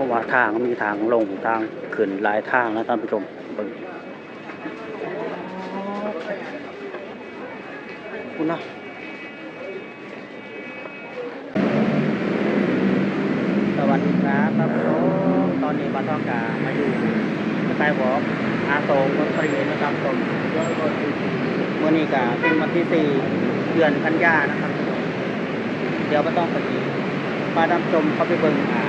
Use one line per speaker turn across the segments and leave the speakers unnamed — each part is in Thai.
พราะว่าทางมีทางลงทางขึ้นหลายทางนะท่านผู้ชมเบิ่งคุณนะสวัสดีครับท่านผู้ชมตอนนี้มาต้องกามาอยู่ใต้บอกอาโศกนนทรีนะครับท่านผู้ชมเมื่อนี้ก็เป็นวันที่สี่เดือนกันยานะครับ เดี๋ยวมาต้องไปมาดำชมเขาไปเบิ่งอ่า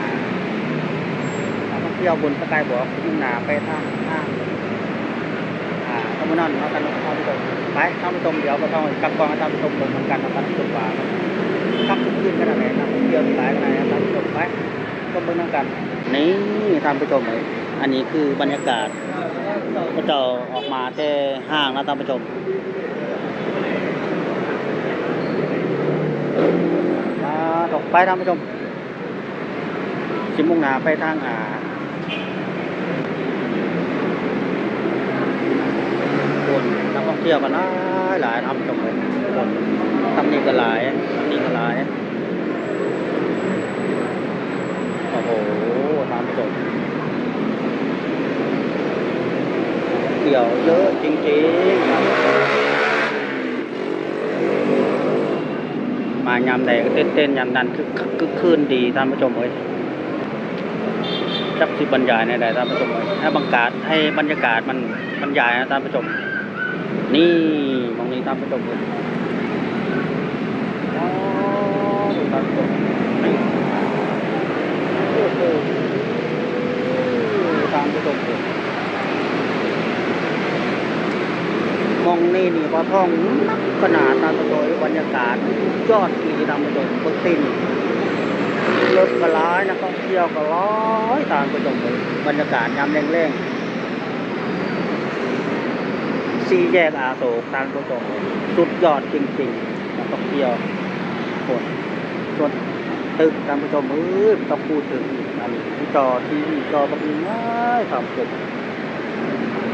ที่เที่ยวบนสกายบอกมุ่งหนาไปทางทางอ่าทำนอนเอากันท่านผู้ชมไปท่านผู้ชมเดี๋ยวมาท่องกับกองให้ท่านผู้ชมลงเหมือนกันนะครับท่านผู้ชมว่าขับขึ้นขนาดไหนนักท่องเที่ยวหลายขนาดไหนท่านผู้ชมไปชมเบิ่งน้ำกัน นี่ท่านผู้ชมเลยอันนี้คือบรรยากาศก็จะออกมาแต่ห้างนะท่านผู้ชมอ่าตกไปท่านผู้ชมสิมุ่งหน้าไปทางอ่า คนนักท่องเที่ยวกันหลายหลายทำจมเลยคนทำนี่ก็หลายทำนี่ก็หลายโอ้โหทำจมเที่ยวเยอะจริงๆครับมายามใดก็เต้นๆยามนั้นคือคือคืนดีท่านผู้ชมเอ้ยจักสิบรรยายในใดท่านผู้ชมเลยให้บรรยากาศให้บรรยากาศมันบรรยายนะท่านผู้ชม นี่มองนี้ท่านผู้ชมเลยอ๋อดูท่านผู้ชมนี่โอ้โหท่านผู้ชมเลยมองนี่นี่พอท่องนักขนาดท่านผู้ชมบรรยากาศยอดที่ท่านผู้ชมเพิ่งตินรถก็ร้ายนักท่องเที่ยวก็ร้อยตามไปตรงเลยบรรยากาศยามแรงๆ สี่แยกอาโศกทางตรงๆสุดยอดจริงๆนักท่องเที่ยวคนส่วนตึกตามผู้ชมเอ้ยต้องพูดถึงอันนี้จอทีวีจอตรงนี้ง่ายทำจบ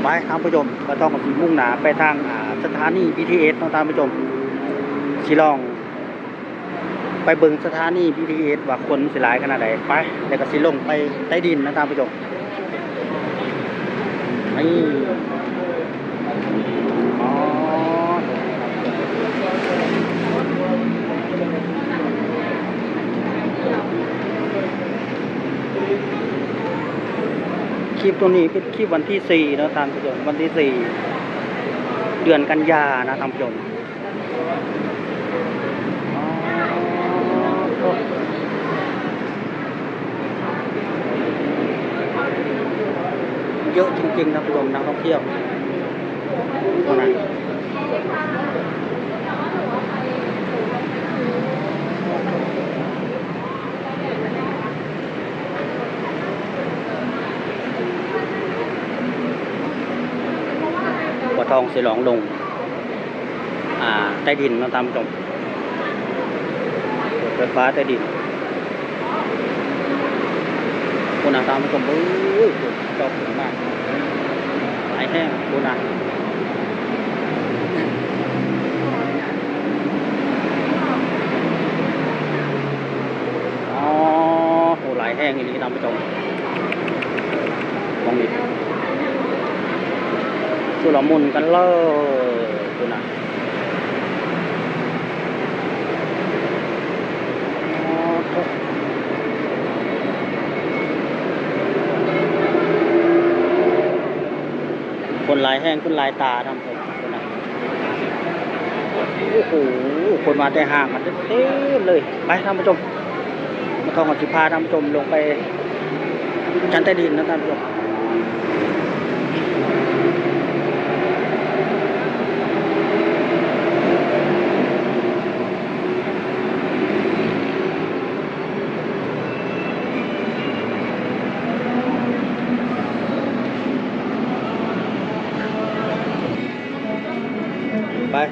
ไปทางผู้ชมก็ต้องมามุ่งหนาไปทางสถานี BTS เนาะทางผู้ชมชิลอง ไปเบิ่งสถานี BTS ว่าคนสิหลายขนาดใดไปแล้วก็สิลงไปใต้ดินนะท่านผู้ชมนี่ ลิปตัวนี้เป็นคลิปวันที่สี่นะท่านผู้ชมวันที่สี่เดือนกันยานะท่านผู้ชมเยอะจริงๆนะผู้ชมนักท่องเที่ยวตรงนั้น ทองสีหลองลง อ่า ใต้ดินเนาะตามผู้ชมรถไฟฟ้าใต้ดินคุณอ่างตามผู้ชมเอ้ยจ้าถึงมากหายแห้งคุณอางอ๋อโหหลายแห้งอย่างนี้ตามผู้ชมมองนี่ สุรมุนกันเลยคนอ่างอ๋อโถ่คนลายแห้งคนลายตาทำผมคนนั้นโอ้โหคนมาแต่ห่างมันเต็มเลย ไปท่านผู้ชมมาทองกับสิพาท่านผู้ชมลงไปชั้นใต้ดินนะท่านผู้ชม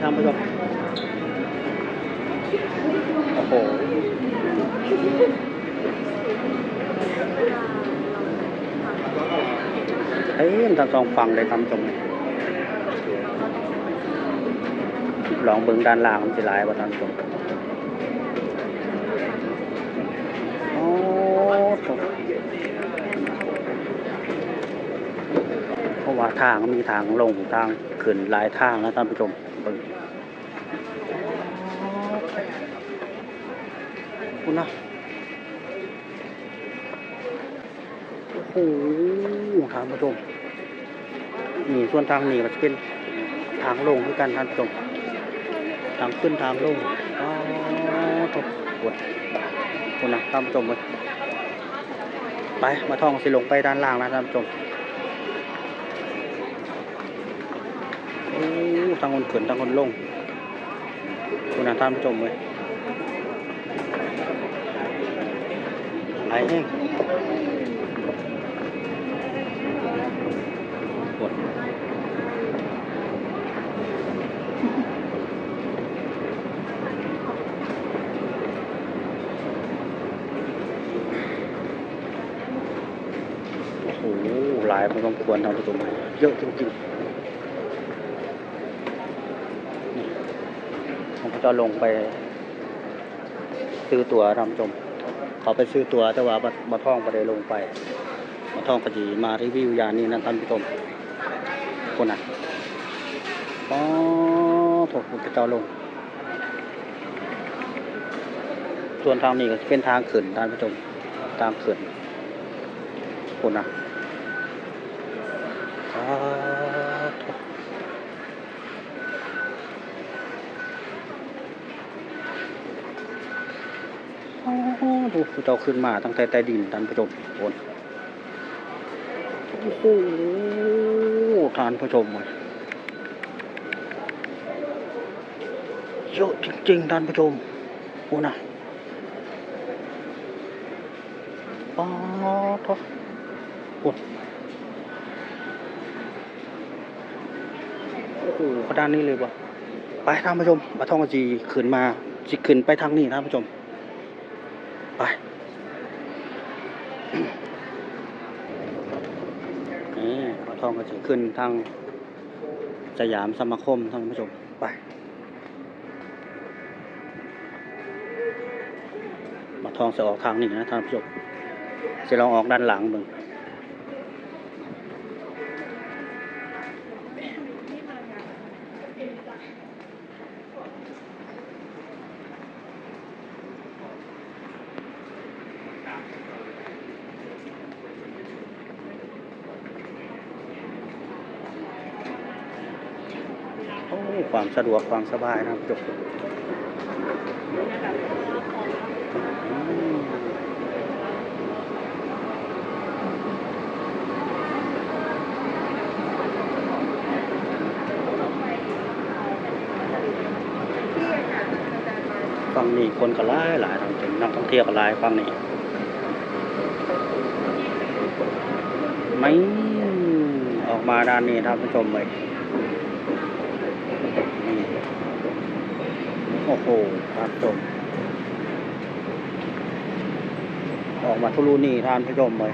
ทำไปแบบโอ้โหเอ้ยทำลองฟังเลยทำตรงนี้ลองเบิ้งด้านล่างมันจะลายว่าทำตรงโอ้ตกเพราะว่าทางมีทางลงทางขึ้นลายทางนะท่านผู้ชม เบิ่งคุณนะโอ้โหทานผู้ชมนี่ส่วนทางนี้ก็จะเป็นทางลงคือกันท่านผู้ชมทางขึ้นทางลงอ๋อทุกคนคุณนะท่านผู้ชมเลยไปมาท่องสิลงไปด้านล่างนะท่านผู้ชม โอ้ ทางคนขึ้นทางคนลงคุณอาท่านผู้ชมเลยไหลแห้งปวดโอ้โหหลายพอสมควรท่านผู้ชมเยอะจริงๆ ผม ก็จะลงไป ซื้อตั๋วรำชมเขาไปซื้อตั๋วแต่ว่ามาท่องไปได้ลงไป มาท่องปจีมารีวิวยานนี้นะท่านผู้ชมคนน่ะอ๋อผมจะเจ้าลง ส่วนทางนี้ก็เป็นทางขึ้นท่านผู้ชมทางขึ้นคนน่ะอ๋อโถ่ โอ้โเจ้าขึ้นมาตั้งแต่ใต้ดินท่านผู้ชมโอนโอ้โหท่านผู้ชมเว้ยเยอะจริงๆท่านผู้ชมโอ้นะอ๋อทอโอโอ้โหกระดานนี้เลยว่ะไปท่านผู้ชมมาท่องกจีขึ้นมาจิขึ้นไปทางนี้ท่านผู้ชม ไป นี่ปลาท องก็จะขึ้นทางสยามสมาคมท่านผู้ชมไปมาทองจะออกทางนี้นะท่านผู้ชมจะลองออกด้านหลังมึงโอ้ ความสะดวกความสบายนะท่านผู้ชมอืมฝั่งนี้คนก็หลายหลายทานผู้ชมนักท่องเที่ยวก็หลายฝั่งนี้ไม่ออกมาด้านนี้ท่านผู้ชมเลย โอ้โหท่านผู้ชม ออกมาทุลูนี่ท่านผู้ชมเลย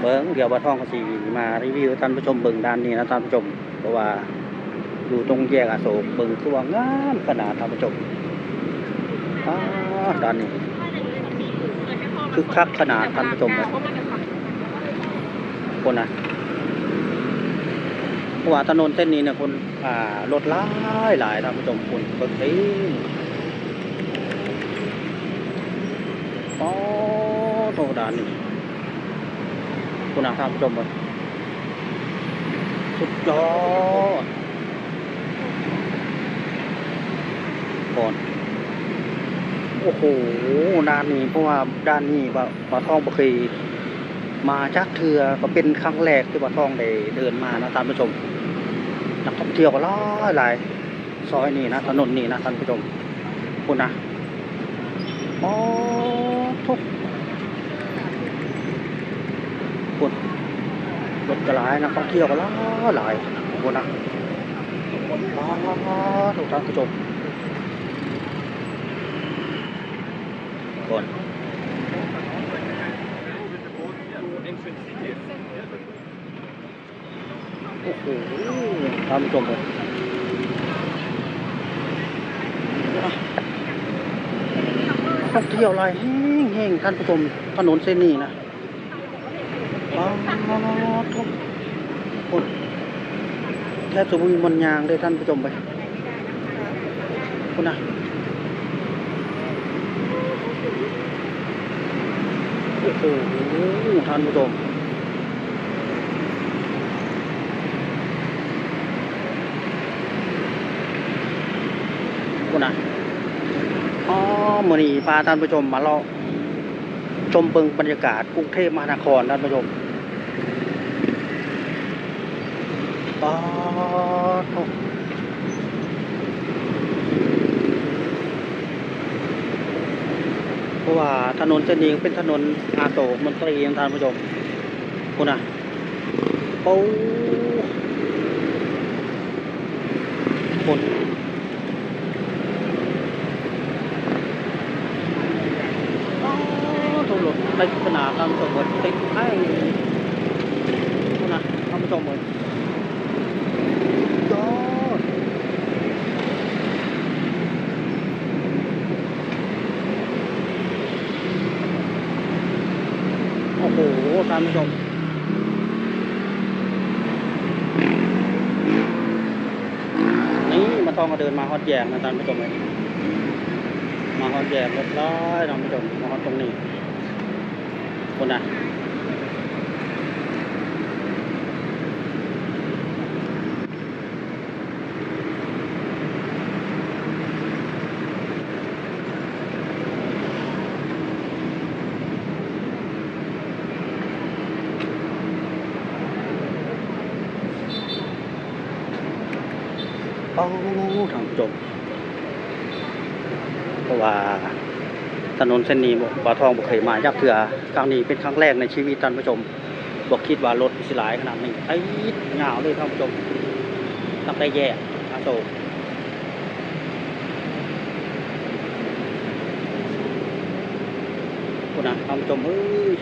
เบิ้งเดี๋ยวว่าท่องกสีมารีวิวท่านผู้ชมเบิ้งด้านนี้นะท่านผู้ชม เพราะว่าอยู่ตรงแยกอโศกเบิ้งตัวงามขนาดท่านผู้ชมอ้าด้านนี้คึกคักขนาดท่านผู้ชมเลยคนนะ เพราะว่าถนนเส้นนี้เนี่ยคนอ่ารถหลายหลายท่านผู้ชมคนเปิดเต็มอ๋อโตด่านนี่คุณอาท่านผู้ชมเลยสุดยอดก่อนโอ้โหด้านนี้เพราะว่าด้านนี้ว่าปลาทองบ่เคย มาจักเทือก็เป็นครั้งแรกที่ปลาทองได้เดินมานะท่านผู้ชมนักท่องเที่ยวก็ลายหลายซอยนี่นะถนนนี่นะท่านผู้ชมคุณนะอ๋อทุกคุณรถก็หลายนักท่องเที่ยวก็ลายหลายคุณนะอ๋อทุกท่านผู้ชมก่อนโอ้โห ท่านผู้ชมเลยท่องเที่ยวหลายแห้งแห้งท่านผู้ชมถนนเส้นนี้นะอ๋อทุกคนแทบจะมีมันยางเลยท่านผู้ชมไปคุณนะโอ้โหท่านผู้ชมคุณนะอ๋อ มือนี้พาท่านผู้ชมมาเลาะชมเบิงบรรยากาศกรุงเทพมหานครท่านผู้ชมปาดโถ่เพราะว่าถนนเส้นนี้เป็นถนนอาโศกมนตรีท่านผู้ชมคุณอะโอ้คนอ๋อถนนในขนาดท่านผู้ชมเหมือนติดให้คุณอะท่านผู้ชมเหมือน ยอดโอ้โหท่านผู้ชม นี่มาต้ องก็เดินมาฮอดแยงนะท่านผู้ชมเลยมาฮอดแยงเรียบร้อยท่านผู้ชมมาฮอดตรงนี้คนน่ะ โอ้ ท่านผู้ชมเพราะว่าถนนเส้นนี้บ่าวทองบ่เคยมายักเถื่อครั้งนี้เป็นครั้งแรกในชีวิตท่านผู้ชมบอกคิดว่ารถสิหลายขนาดนี้ไอ้ยาเลยท่านผู้ชมตั้งแต่แยกอาโศกคุณนะท่านผู้ชมเอ้ย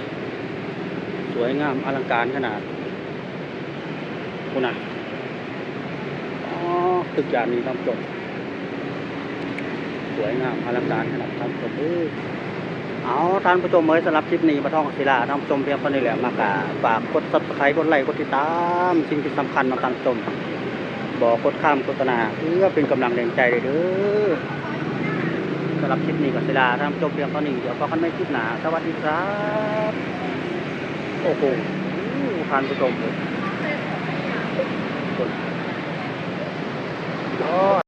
สวยงามอลังการขนาดคุณนะ ตึกอย่างนี้ท่านผู้ชมสวยงามอลังการขนาดท่านผู้ชมเอ้ยเอาท่านผู้ชมเอ้ยสำหรับคลิปนี้มาท่องศิลาท่านผู้ชมเพียงเท่านี้แหละมากะฝากกดซับสไครต์กดไลค์กดติดตามสิ่งที่สำคัญนะท่านผู้ชมบอกกดข้ามโฆษณาเพื่อเป็นกำลังแรงใจเลยด้อสำหรับคลิปนี้กับศิลาท่านผู้ชมเพียงเท่านี้เดี๋ยวพบกันไม่คลิปหนาสวัสดีครับโอ้โหท่านผู้ชมเอ้ย ยอด